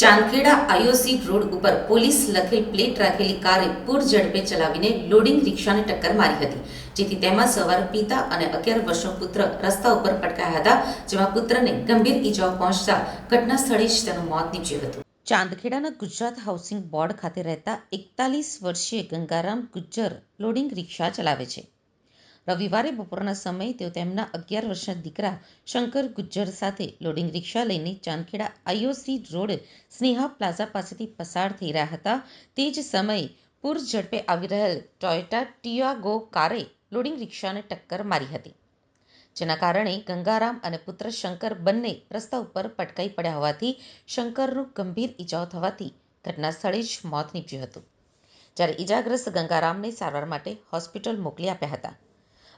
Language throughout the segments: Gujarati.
ચાંદખેડા આઈઓસી રોડ ઉપર પોલીસ લખેલ પ્લેટ રાખેલી કારે પૂર ઝડપે ચલાવીને લોડિંગ રિક્ષાને ટક્કર મારી હતી, જેથી તેમાં સવાર પિતા અને અગિયાર વર્ષનો પુત્ર રસ્તા ઉપર પટકાયા હતા, જેમાં પુત્રને ગંભીર ઈજાઓ પહોંચતા ઘટના સ્થળે જ તેનું મોત નીપજ્યું હતું. ચાંદખેડાના ગુજરાત હાઉસિંગ બોર્ડ ખાતે રહેતા એકતાલીસ વર્ષીય ગંગારામ ગુજ્જર લોડિંગ રિક્ષા ચલાવે છે. રવિવારે બપોરના સમયે તેઓ તેમના અગિયાર વર્ષના દીકરા શંકર ગુજ્જર સાથે લોડિંગ રિક્ષા લઈને Chandkheda IOC road Sneha plaza પાસેથી પસાર થઈ રહ્યા હતા. તે જ સમયે પૂર ઝડપે આવી રહેલ ટોયોટા ટિયાગો કારે લોડિંગ રિક્ષાને ટક્કર મારી હતી, જેના કારણે ગંગારામ અને પુત્ર શંકર બંને રસ્તા ઉપર પટકાઈ પડ્યા હોવાથી શંકરનું ગંભીર ઈજાઓ થવાથી ઘટના સ્થળે જ મોત નીપજ્યું હતું. જ્યારે ઈજાગ્રસ્ત ગંગારામને સારવાર માટે હોસ્પિટલ મોકલી આપ્યા હતા.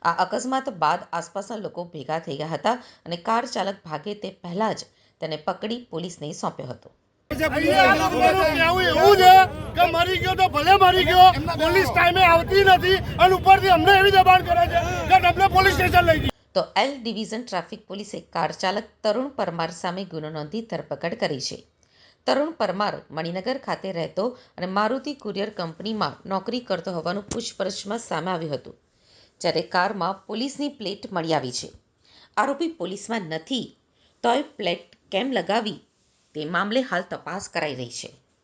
આ અકસ્માત બાદ આસપાસના લોકો ભેગા થઈ ગયા હતા અને કાર ચાલક ભાગે તે પહેલા જ તેને પકડી પોલીસને સોંપ્યો હતો. અહીંયા તમારું કહેવું એવું છે કે મરી ગયો તો ભલે મરી ગયો પોલીસ ટાઈમે આવતી નથી અને ઉપરથી અમને એવી દબાણ કરે છે કે તમને પોલીસ સ્ટેશન લઈ જઈએ તો એલ ડિવિઝન ટ્રાફિક પોલીસે કાર ચાલક તરુણ પરમાર સામે ગુનો નોંધી ધરપકડ કરી છે. તરુણ પરમાર મણિનગર ખાતે રહેતો અને મારુતિ કુરિયર કંપનીમાં નોકરી કરતો હોવાનું પૂછપરછમાં સામે આવ્યું હતું. જ્યારે કારમાં પોલીસની પ્લેટ મળી આવી છે. આરોપી પોલીસમાં નથી, તોય પ્લેટ કેમ લગાવી, તે મામલે હાલ તપાસ કરાઈ રહી છે.